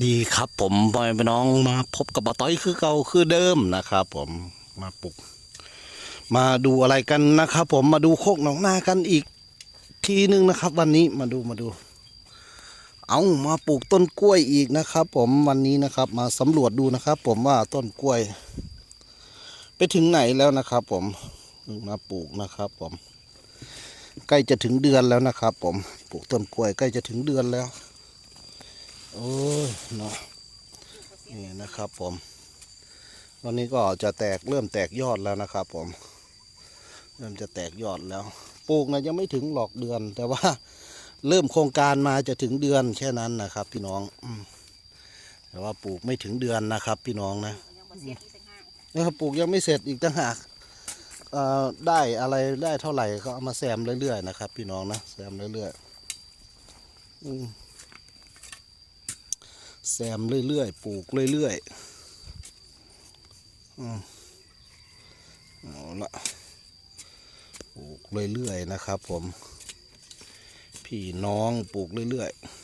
ดีครับผมพ่อแม่พี่น้องมาพบกับป้าต้อยคือเก่าคือเดิมนะครับผมมาปลุก มาดูอะไรกันนะครับ ผมมาดูโคกหนองนากันอีกทีหนึ่งนะครับ วันนี้มาดูมาดู เอามาปลูกต้นกล้วยอีกนะครับ ผมวันนี้นะครับ มาสำรวจดูนะครับ ผมว่าต้นกล้วย ไปถึงไหนแล้วนะครับ ผมเพิ่งมาปลูกนะครับ ผม ใกล้จะถึงเดือนแล้วนะครับ ผมปลูกต้นกล้วยใกล้จะถึงเดือนแล้ว โอ้ยเนาะนี่นะครับผมวันนี้ก็จะแตกเริ่มแตกยอดแล้วนะครับ ผม เริ่มจะแตกยอดแล้วปลูกนะยังไม่ถึงหลอกเดือน แต่ว่าเริ่มโครงการมาจะถึงเดือนแค่นั้นนะครับ พี่น้องอืมแต่ว่าปลูกไม่ถึงเดือนนะครับ พี่น้องนะยังบ่เสียอีกต่างหากนะครับปลูกยังไม่เสร็จอีกต่างหากเอ่อได้อะไรได้เท่าไหร่ก็เอามาแซมเรื่อยๆนะครับ พี่น้องนะแซมเรื่อยๆอืม แซมเรื่อยๆ ปลูกเรื่อยๆอืมเอาละปลูกเรื่อยๆนะครับ ผม พี่น้องปลูกเรื่อยๆ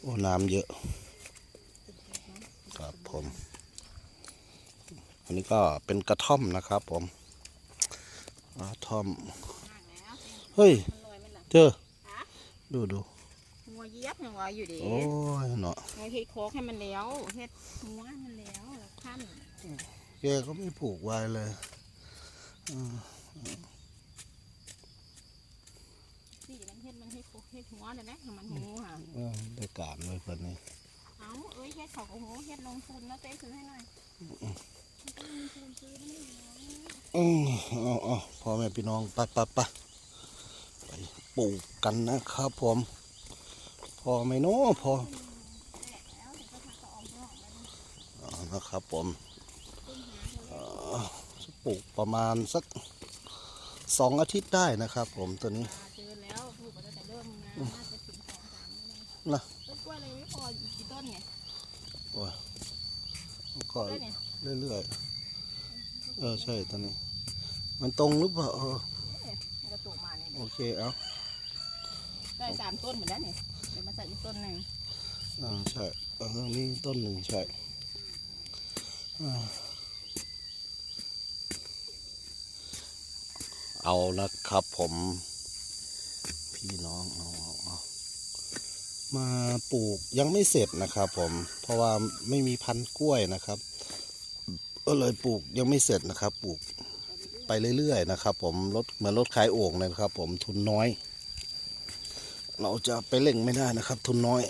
โอ้น้ำเยอะครับผม อันนี้ก็เป็นกระท่อมนะครับผม กระท่อมห่างแล้วเฮ้ยมันลอยมันหลังเจอฮะดูดูหัวเหยียบยังลอยอยู่ดิโอ้ยเนาะหัวเฮ็ดโคกให้มันแล้วเฮ็ดหัวให้มันแล้วแล้วขั้นแกก็ไม่ผูกไว้เลยสี่มันเฮ็ดมันเฮ็ดโคกเฮ็ดหัวเลยนะมันหูค่ะเออได้การเลยคนนี้เอาเอ้ยเฮ็ดเขาก็หูเฮ็ดลงทุนแล้วเต้ซื้อให้หน่อยต้องลงทุนซื้อไม่ได้ อืมเอาเอาพ่อแม่พี่น้องไปไปไปไปปลูกกันนะครับผมพอไหมเนาะพอแล้วถึงก็ทำต่อออกนอกแล้วเอานะครับผมเอ่อปลูกประมาณสักสองอาทิตย์ได้นะครับผมตัวนี้เจอแล้วปลูกมาตั้งแต่เริ่มงานน่าจะถึงสองสามนี่นะต้นกล้วยเลยไม่พออีกกี่ต้นไงโอ้ยก็ได้เนี่ยเรื่อยๆ เออใช่ตัวนี้ มันตรงหรือเปล่าเออมันก็ปลูกมาเนี่ยโอเคเอาได้สามต้นเหมือนกันเนี่ยเดี๋ยวมาใส่อีกต้นหนึ่งอ่าใช่เออนี่ต้นหนึ่งใช่อ่าเอานะครับผม พี่น้องเอาเอาเอามาปลูกยังไม่เสร็จนะครับผมเพราะว่าไม่มีพันธุ์กล้วยนะครับ ก็เลยปลูกยังไม่เสร็จนะครับ ปลูกไปเรื่อยๆนะครับ ผมรถเหมือนรถขายโอ่งเลยนะครับ ผมทุนน้อย เราจะไปเล่งไม่ได้นะครับ ทุนน้อย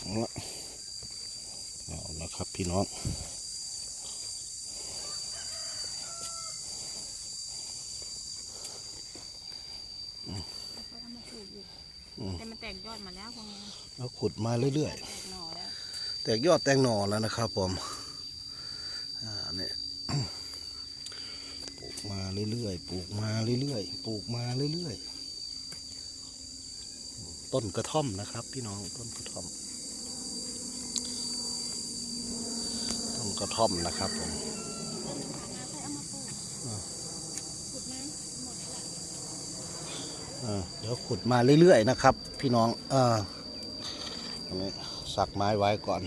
เอาละเอาละครับพี่น้องเขาทำมาปลูกอยู่แต่มันแตกยอดมาแล้วพวกนี้เราขุดมาเรื่อยแตกหน่อแล้วๆ แตกยอดแตงหน่อแล้วนะครับผมอ่าเนี่ยปลูกมาเรื่อยๆปลูกมาเรื่อยๆปลูกมาเรื่อยๆต้นกระท่อมนะครับ พี่น้องต้นกระท่อมต้นกระท่อมนะครับผมเดี๋ยวขุดมาเรื่อยๆนะครับ พี่น้องอ่าอันนี้ สักไม้ไว้ก่อน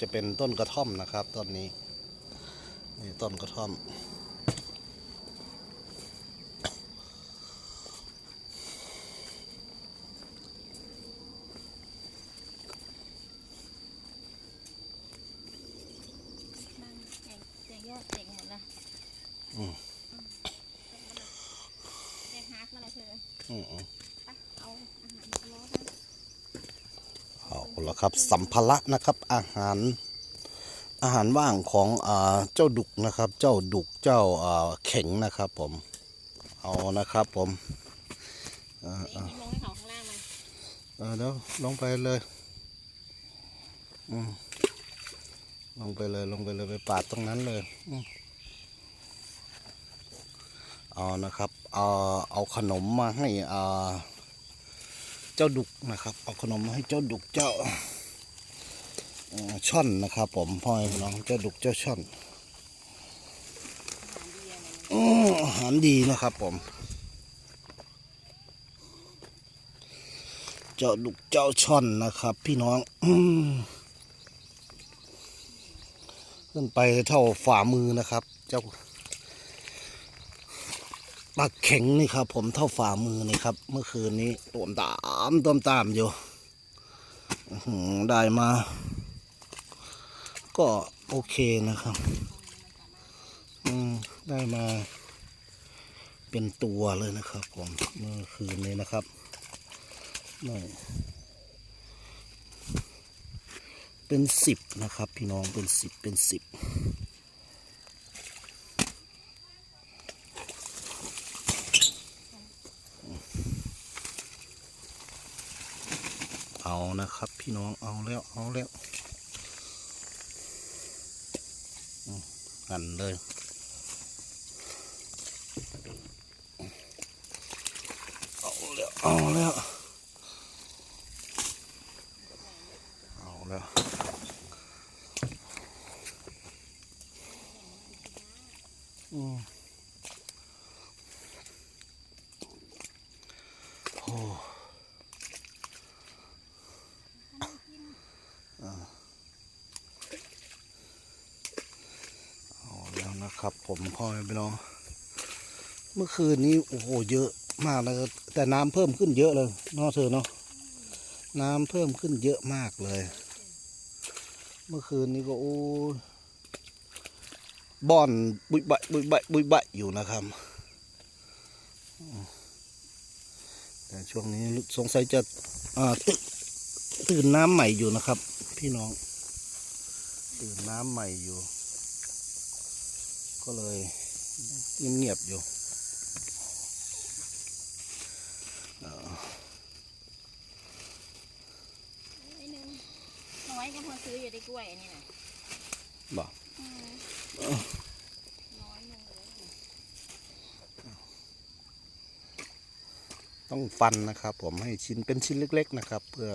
จะเป็นต้นกระท่อมนะครับต้นนี้ นี่ต้นกระท่อมมันแตกแตกยอดแตกหมดแล้วอืมแตกฮักมาเลยเธอ อืม ไปเอาอาหารมาล้อกัน เอา ละครับสัมภาระนะครับอาหารอาหารว่างของอ่าเจ้าดุกนะครับ เจ้าดุกเจ้าอ่าเข่งนะครับผมเอานะครับผมอ่าเดี๋ยวลงให้เขาข้างล่างมาเออเดี๋ยวลงไปเลยอืมลงไปเลยลงไปเลยไปปาดตรงนั้นเลยอืมเอานะครับเอาเอาขนมมาให้อ่าเจ้าดุกนะครับ เอาขนมมาให้เจ้าดุกเจ้าช่อนนะครับ ผมพ่อแม่พี่น้องเจ้าดุกเจ้าช่อนอืมอาหารดีนะครับ ผม เจ้าดุกเจ้าช่อนนะครับ พี่น้องอืมขึ้นไปเท่าฝ่ามือนะครับ เจ้า ปลาเข็งนี่ครับ ผมเท่าฝ่ามือนี่ครับ เมื่อคืนนี้ตวมตามตวมตามอยู่ได้มา ก็โอเคนะครับ อืมได้มา เป็นตัวเลยนะครับ ผมเมื่อคืนนี้นะครับนี่เป็นสิบนะครับ พี่น้องเป็นสิบเป็นสิบเอา นะครับ พี่น้องเอาแล้วเอาแล้วกันเลยเอาแล้วเอาแล้วเอาแล้วอืมโอ้อ่าเอาแล้ว นะครับ ผมพ่อแม่พี่น้องเมื่อคืนนี้โอ้โหเยอะมากเลยแต่น้ำเพิ่มขึ้นเยอะเลยเนาะเธอเนาะน้ำเพิ่มขึ้นเยอะมากเลย เมื่อคืนนี้ก็โอ้บ่อนบุยบะบุยบะบุยบะอยู่นะครับแต่ช่วงนี้สงสัยจะอ่าตื่นตื่นน้ำใหม่อยู่นะครับ พี่น้อง ตื่นน้ำใหม่อยู่ ก็เลยเงียบๆอยู่ไอ้หนึงน้อยก็พอซื้ออยู่ได้กล้วยอันนี้นะบอกอืมน้อยหนึงเลยต้องฟันนะครับ ผมให้ชิ้นเป็นชิ้นเล็ก ๆ นะครับ เพื่อ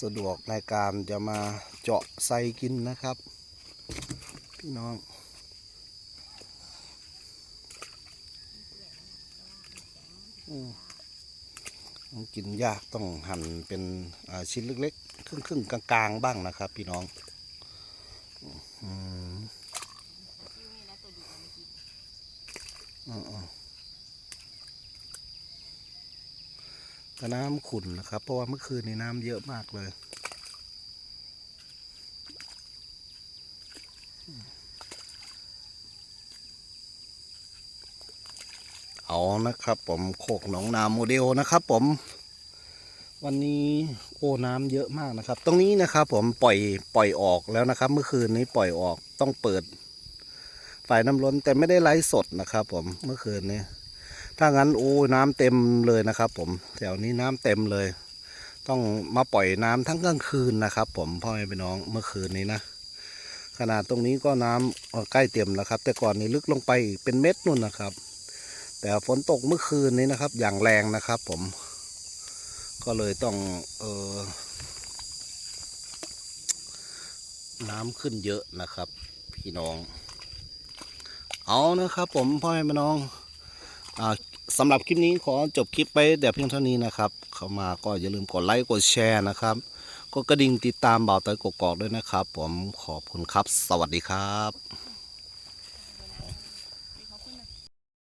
สะดวกในการจะมาเจาะใส่กินนะครับ พี่น้องอืม ต้องกินยากต้องหั่นเป็นชิ้นเล็กๆ ครึ่งๆ กลางๆ บ้างนะครับ พี่น้องอืมคิ้วนี่แล้วตัวดีมันไม่กินอ่าๆแต่น้ำขุ่นนะครับ เพราะว่าเมื่อคืนในน้ำเยอะมากเลย เอานะครับ ผมโคกหนองนาโมเดลนะครับผม วันนี้โอ้น้ำเยอะมากนะครับ ตรงนี้นะครับ ผมปล่อยปล่อยออกแล้วนะครับ เมื่อคืนนี้ปล่อยออกต้องเปิดฝ่ายน้ำล้นแต่ไม่ได้ไลฟ์สดนะครับ ผมเมื่อคืนนี้ ถ้างั้นโอ้น้ำเต็มเลยนะครับ ผมแถวนี้น้ำเต็มเลย ต้องมาปล่อยน้ำทั้งกลางคืนนะครับ ผมพ่อแม่พี่น้องเมื่อคืนนี้นะขนาดตรงนี้ก็น้ำเอ่อใกล้เต็มแล้วครับ แต่ก่อนนี้ลึกลงไปเป็นเม็ดนู่นนะครับ แต่ฝนตกเมื่อคืนนี้นะครับ อย่างแรงนะครับ ผม ก็เลยต้องเออน้ำขึ้นเยอะนะครับ พี่น้อง เอานะครับ ผมพ่อแม่พี่น้องอ่าสำหรับคลิปนี้ขอจบคลิปไปแต่เพียงเท่านี้นะครับ เข้ามาก็อย่าลืมกดไลค์กดแชร์นะครับก็กระดิ่งติดตามบ่าวต้อยกกอกด้วยนะครับ ผมขอบคุณครับ สวัสดีครับ